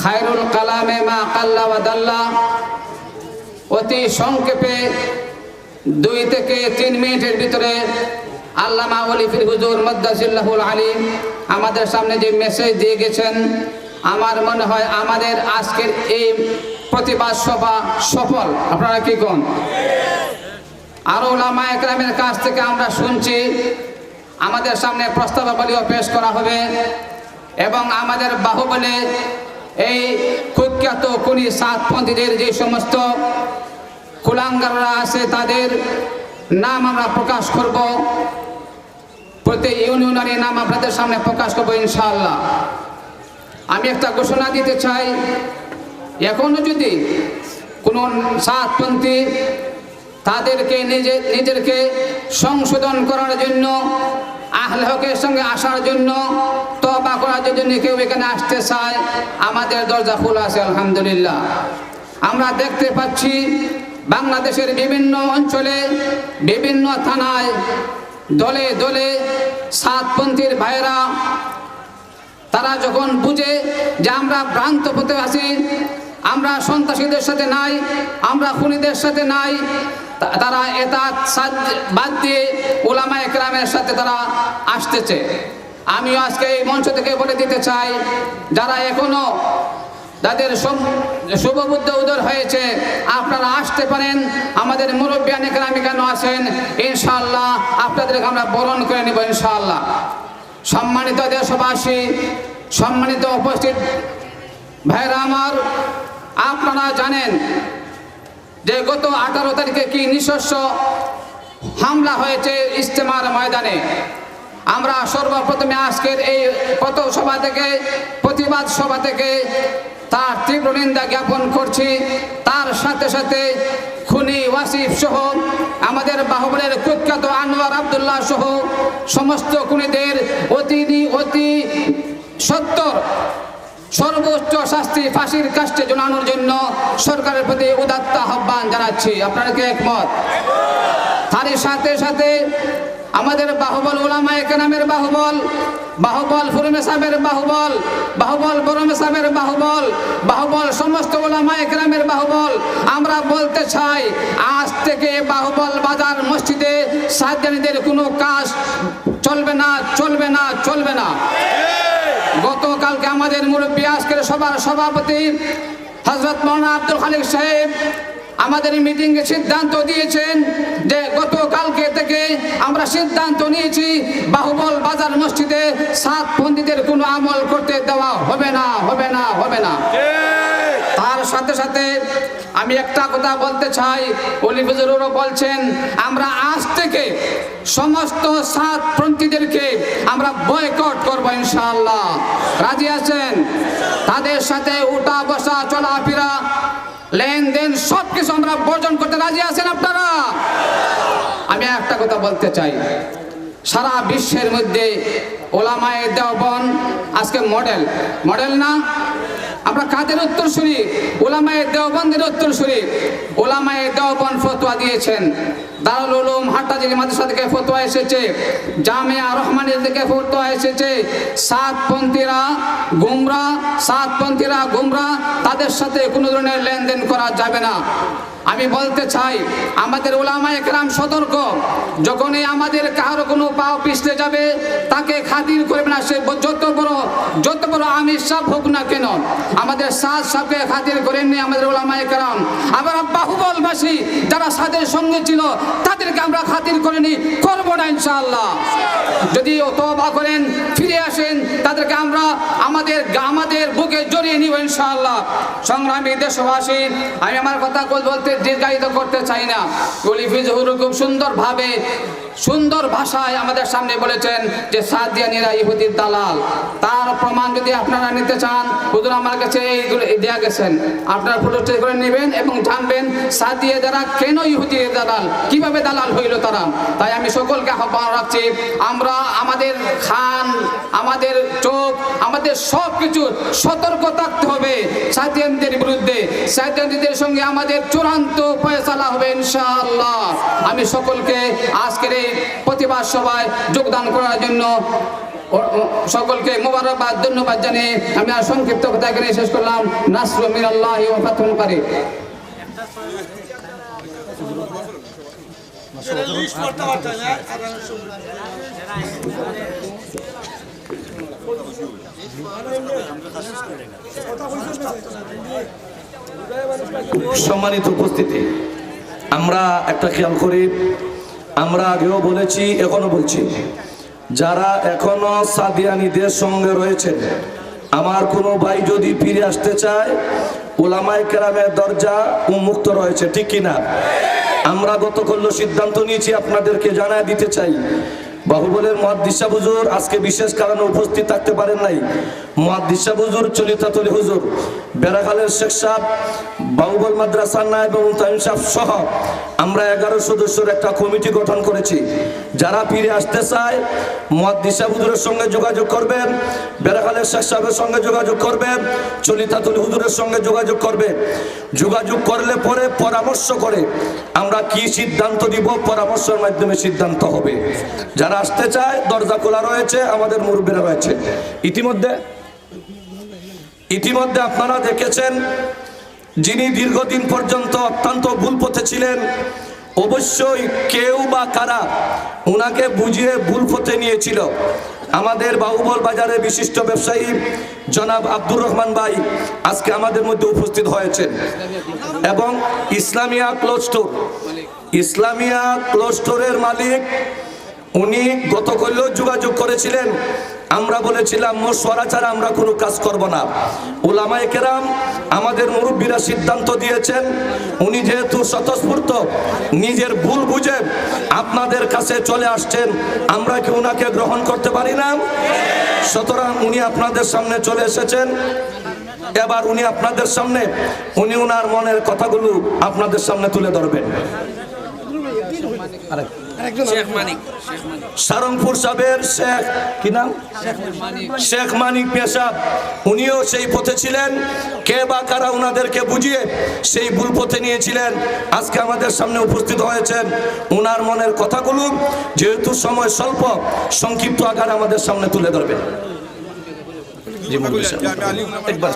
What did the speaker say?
খায়রুল কালামে মা কাল্লা বা দাল্লা। অতি সংক্ষেপে দুই থেকে তিন মিনিটের ভিতরে আল্লামা ওলিফির হুজুর মদ্দাসিল্লাহুল আলিম আমাদের সামনে যে মেসেজ দিয়ে গেছেন, আমার মনে হয় আমাদের আজকের এই প্রতিবাদ সভা সফল। আপনারা কি কোন? আরও ওলামা একরামের কাছ থেকে আমরা শুনছি, আমাদের সামনে প্রস্তাবাবলীও পেশ করা হবে এবং আমাদের বাহুবলে এই কুখ্যাত কুনি সাতপন্থীদের যে সমস্ত কুলাঙ্গাররা আছে, তাদের নাম আমরা প্রকাশ করব। প্রতি ইউনিয়নের নাম আপনাদের সামনে প্রকাশ করব ইনশাল্লাহ আমি একটা ঘোষণা দিতে চাই, এখনও যদি কোনো সাতপন্থী তাদেরকে নিজে নিজেদেরকে সংশোধন করার জন্য আহলে হকের সঙ্গে আসার জন্য তবা করার জন্য কেউ এখানে আসতে চায়, আমাদের দরজা খোলা আছে, আলহামদুলিল্লাহ। আমরা দেখতে পাচ্ছি বাংলাদেশের বিভিন্ন অঞ্চলে, বিভিন্ন থানায় দলে দলে সাতপন্থীর ভাইরা তারা যখন বুঝে যে আমরা ভ্রান্ত পথে আছি, আমরা সন্ত্রাসীদের সাথে নাই, আমরা খুনিদের সাথে নাই তারা এটা বাদ দিয়ে ওলামা একরামের সাথে তারা আসতেছে। আমিও আজকে এই মঞ্চ থেকে বলে দিতে চাই, যারা এখনও তাদের শুভবুদ্ধ উদর হয়েছে, আপনারা আসতে পারেন। আমাদের মুরব্বিয়ান একরামি কেন আছেন? ইনশাল্লাহ আপনাদেরকে আমরা বরণ করে নেব ইনশাল্লাহ সম্মানিত দেশবাসী, সম্মানিত উপস্থিত ভাইরা আমার, আপনারা জানেন যে গত আঠারো তারিখে কি নিজস্ব হামলা হয়েছে ইস্তেমার ময়দানে। আমরা সর্বপ্রথমে আজকের এই পথ সভা থেকে, প্রতিবাদ সভা থেকে তার তীব্র নিন্দা জ্ঞাপন করছি। তার সাথে সাথে খুনি ওয়াসিফ সহ আমাদের বাহুবলের কুখ্যাত আনোয়ার আবদুল্লাহ সহ সমস্ত খুনিদের অতি অতি সত্তর সর্বোচ্চ শাস্তি ফাঁসির কাষ্টে জানানোর জন্য সরকারের প্রতি উদাত্ত আহ্বান জানাচ্ছি। আপনারা কি একমত? তারই সাথে সাথে আমাদের বাহুবল ওলামা একনামের বাহুবল বাহুবল ফুরমে সাহেবের বাহুবল বাহুবল বরমে সাহেবের বাহুবল বাহুবল সমস্ত ওলামা একরামের বাহুবল। আমরা বলতে চাই, আজ থেকে বাহুবল বাজার মসজিদে সাজ্জানীদের কোনো কাজ চলবে না চলবে না চলবে না। গতকালকে আমাদের মুরব্বী, আজকের সবার সভাপতি হজরত মৌলানা আব্দুল খালিক সাহেব আমাদের মিটিংয়ে সিদ্ধান্ত দিয়েছেন যে গতকালকে থেকে আমরা সিদ্ধান্ত নিয়েছি বাহুবল বাজার মসজিদে সাত পন্ডিতের কোনো আমল করতে দেওয়া হবে না হবে না হবে না। তার সাথে সাথে আমি একটা কথা বলতে চাই। অলি হুজুরও বলছেন, আমরা আজ থেকে সমস্ত সাত পন্থীদেরকে আমরা বয়কট করব ইনশাআল্লাহ। রাজি আছেন? তাদের সাথে উঠা বসা চলাফেরা, লেনদেন সব কিছু আমরা বর্জন করতে রাজি আছেন আপনারা? আমি একটা কথা বলতে চাই। সারা বিশ্বের মধ্যে ওলামায়ে দেওবন আজকে মডেল। মডেল না? আমরা কাদের উত্তর শুনি? ওলামায়ে দেওবন্দের উত্তর শুনি। ওলামায়ে দেওবন ফতোয়া দিয়েছেন। দারুল উলুম হাট্টাজিল মাদ্রাসা থেকে ফতোয়া এসেছে। জামিয়া রহমানের থেকে ফতোয়া এসেছে। সাতপন্থীরা গুমরা সাতপন্থীরা গুমরা, তাদের সাথে কোনো ধরনের লেনদেন করা যাবে না। আমি বলতে চাই, আমাদের ওলামা একরাম সতর্ক। যখনই আমাদের কারও কোনো পাও পিছলে যাবে, তাকে খাতির করবে না, সে যত বড় যত বড় আমির সাহ হোক না কেন, আমাদের সাদ সাহকে খাতির করেননি আমাদের ওলামা একরাম। আবার বাহুবলবাসী যারা সাদের সঙ্গে ছিল, তাদেরকে আমরা খাতির করিনি করব না ইনশাআল্লাহ। যদি তবা করেন, ফিরে আসেন, তাদেরকে আমরা আমাদের আমাদের বুকে জড়িয়ে নিব ইনশাআল্লাহ। সংগ্রামী দেশবাসী, আমি আমার কথা বলতে দীর্ঘায়িত করতে চাই না। গলিফি জহুর খুব সুন্দরভাবে, সুন্দর ভাষায় আমাদের সামনে বলেছেন যে, সাদিয়ানিরা ইহুদির দালাল। তার প্রমাণ যদি আপনারা নিতে চান, হুজুর আমার কাছে এইগুলো দেয়া গেছেন। আপনারা ফটো করে নেবেন এবং জানবেন, সাদিয়া যারা কেন ইহুদির দালাল? কীভাবে দালাল হইল তারা? তাই আমি সকলকে আহ্বান রাখছি, আমরা আমাদের খান, আমাদের চোখ সব কিছু সতর্ক থাকতে হবে সাদিয়ানদের বিরুদ্ধে সাদিয়ানদের সঙ্গে আমাদের চূড়ান্ত ফয়সালা হবে ইনশাআল্লাহ আমি সকলকে আজকের এই প্রতিবাদ সভায় যোগদান করার জন্য সকলকে মোবারকবাদ ধন্যবাদ জানিয়ে আমি আর সংক্ষিপ্ত কথা এখানে শেষ করলাম নাসরু মিনাল্লাহ ওয়া ফাতহুন করিম সম্মানিত উপস্থিতি, আমরা একটা খেয়াল করি, আমরা আগেও বলেছি এখনও বলছি, যারা এখনও সাদিয়ানিদের সঙ্গে রয়েছেন, আমার কোনো ভাই যদি ফিরে আসতে চায় ওলামাই কেরামের দরজা উন্মুক্ত রয়েছে, ঠিক কিনা? আমরা গতকল্য সিদ্ধান্ত নিয়েছি, আপনাদেরকে জানায় দিতে চাই বাহুবলের মহাদিসা হুজুর আজকে বিশেষ কারণে উপস্থিত থাকতে পারেন নাই। মহাদিসা হুজুর চলিতাতলি হুজুর, বেড়াখালের শেখ সাহ বাহুবল মাদ্রাসার নায়ব এবং তাইম সাহ সহ আমরা এগারো সদস্যের একটা কমিটি গঠন করেছি। যারা ফিরে আসতে চায় মহাদিসা হুজুরের সঙ্গে যোগাযোগ করবেন বেড়াখালের শেখ সাহেবের সঙ্গে যোগাযোগ করবেন চলিতাতুল হুজুরের সঙ্গে যোগাযোগ করবে। যোগাযোগ করলে পরে পরামর্শ করে আমরা কি সিদ্ধান্ত দিব, পরামর্শের মাধ্যমে সিদ্ধান্ত হবে। যারা আসতে চায়, দরজা খোলা রয়েছে, আমাদের মুরব্বীরা রয়েছে। ইতিমধ্যে ইতিমধ্যে আপনারা দেখেছেন, যিনি দীর্ঘদিন পর্যন্ত অত্যন্ত ভুল পথে ছিলেন, অবশ্যই কেউ বা কারা ওনাকে বুঝিয়ে ভুল পথে নিয়েছিল। আমাদের বাহুবল বাজারে বিশিষ্ট ব্যবসায়ী জনাব আব্দুর রহমান ভাই আজকে আমাদের মধ্যে উপস্থিত হয়েছেন। এবং Islamia close store, Islamia close স্টোরের মালিক উনি গতকালও যোগাযোগ করেছিলেন। আমরা বলেছিলাম মশওয়ারা ছাড়া আমরা কোনো কাজ করব না। ওলামায়ে কেরাম আমাদের মুরব্বীরা সিদ্ধান্ত দিয়েছেন, উনি যেহেতু স্বতঃস্ফূর্ত, নিজের ভুল বুঝে আপনাদের কাছে চলে আসছেন, আমরা কি উনাকে গ্রহণ করতে পারি না? সুতরাং উনি আপনাদের সামনে চলে এসেছেন। এবার উনি আপনাদের সামনে, উনি উনার মনের কথাগুলো আপনাদের সামনে তুলে ধরবেন। সারংপুর সাহেবের শেখ কি নাম? শেখ মানিক। পেশাব। উনিও সেই পথে ছিলেন। কে বা কারা উনাদেরকে বুঝিয়ে সেই ভুল পথে নিয়েছিলেন আজকে আমাদের সামনে উপস্থিত হয়েছেন। উনার মনের কথাগুলো যেহেতু সময় স্বল্প সংক্ষিপ্ত আকার আমাদের সামনে তুলে ধরবেন। একবার